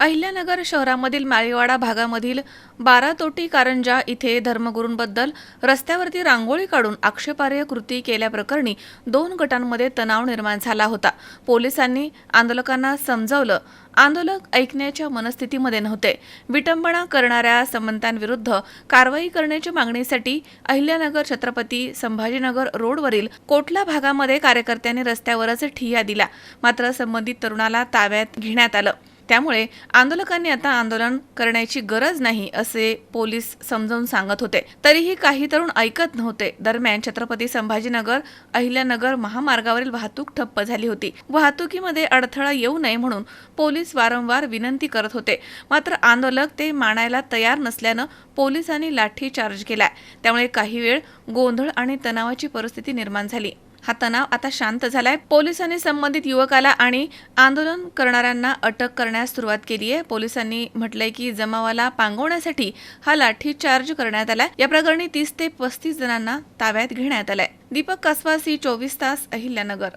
अहिल्यानगर शहरामधील माळीवाडा भागामधील बारातोटी कारंजा इथे धर्मगुरूंबद्दल रस्त्यावरती रांगोळी काढून आक्षेपार्ह कृती केल्याप्रकरणी दोन गटांमध्ये तणाव निर्माण झाला होता. पोलिसांनी आंदोलकांना समजावलं. आंदोलक ऐकण्याच्या मनस्थितीमध्ये नव्हते. विटंबना करणाऱ्या संबंधांविरुद्ध कारवाई करण्याच्या मागणीसाठी अहिल्यानगर छत्रपती संभाजीनगर रोडवरील कोटला भागामध्ये कार्यकर्त्यांनी रस्त्यावरच ठिय्या दिला मात्र संबंधित तरुणाला ताब्यात घेण्यात आलं. त्यामुळे आंदोलकांनी आता आंदोलन करण्याची गरज नाही असे पोलीस समजावून सांगत होते. तरीही काही तरुण ऐकत नव्हते. दरम्यान छत्रपती संभाजीनगर अहिल्यानगर महामार्गावरील वाहतूक ठप्प झाली होती. वाहतुकीमध्ये अडथळा येऊ नये म्हणून पोलीस वारंवार विनंती करत होते. मात्र आंदोलक ते मानायला तयार नसल्यानं पोलिसांनी लाठीचार्ज केला त्यामुळे काही वेळ गोंधळ आणि तणावाची परिस्थिती निर्माण झाली. हा तणाव आता शांत झालाय. पोलिसांनी संबंधित युवकाला आणि आंदोलन करणाऱ्यांना अटक करण्यास सुरुवात केली आहे. पोलिसांनी म्हटलंय की जमावाला पांगवण्यासाठी हा लाठीचार्ज करण्यात आलाय. या प्रकरणी तीस ते पस्तीस जणांना ताब्यात घेण्यात आलाय. दीपक कासवासी चोवीस तास अहिल्यानगर.